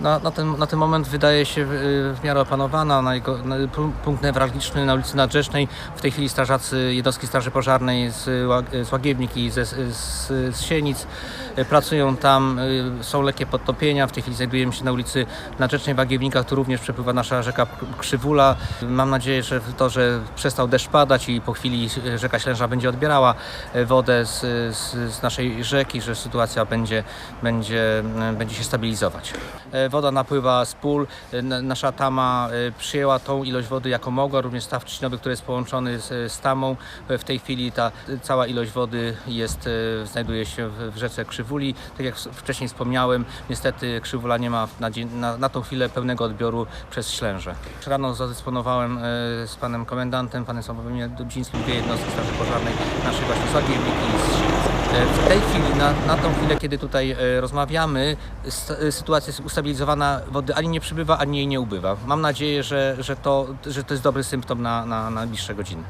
Na, na, ten, na ten moment wydaje się y, w miarę opanowana. Na jego, na, pu- punkt newralgiczny na ulicy Nadrzecznej. W tej chwili strażacy jednostki Straży Pożarnej z, z Łagiewnik i ze, z, z Sienic y, pracują tam. y, Są lekkie podtopienia. W tej chwili znajdujemy się na ulicy Nadrzecznej w Łagiewnikach. Tu również przepływa nasza rzeka Krzywula. Mam nadzieję, że to, że przestał deszcz padać i po chwili rzeka Ślęża będzie odbierała wodę z, z, z naszej rzeki, że sytuacja będzie, będzie, będzie się stabilizować. Woda napływa z pól. N- Nasza tama e, przyjęła tą ilość wody, jaką mogła. Również staw trzcinowy, który jest połączony z, z tamą. W tej chwili ta cała ilość wody jest, e, znajduje się w, rzece Krzywuli. Tak jak wcześniej wspomniałem, niestety Krzywula nie ma na, dzień, na, na tą chwilę pełnego odbioru przez Ślęże. Rano zadysponowałem z panem komendantem, panem Sławomirem Dudzińskim, dwie jednostki Straży Pożarnej, naszej właśnie z Łagiewnik i z W tej chwili, na, na tą chwilę, kiedy tutaj e, rozmawiamy, e, sytuacja jest ustabilizowana, wody ani nie przybywa, ani jej nie ubywa. Mam nadzieję, że, że, to, że to jest dobry symptom na, na, na najbliższe godziny.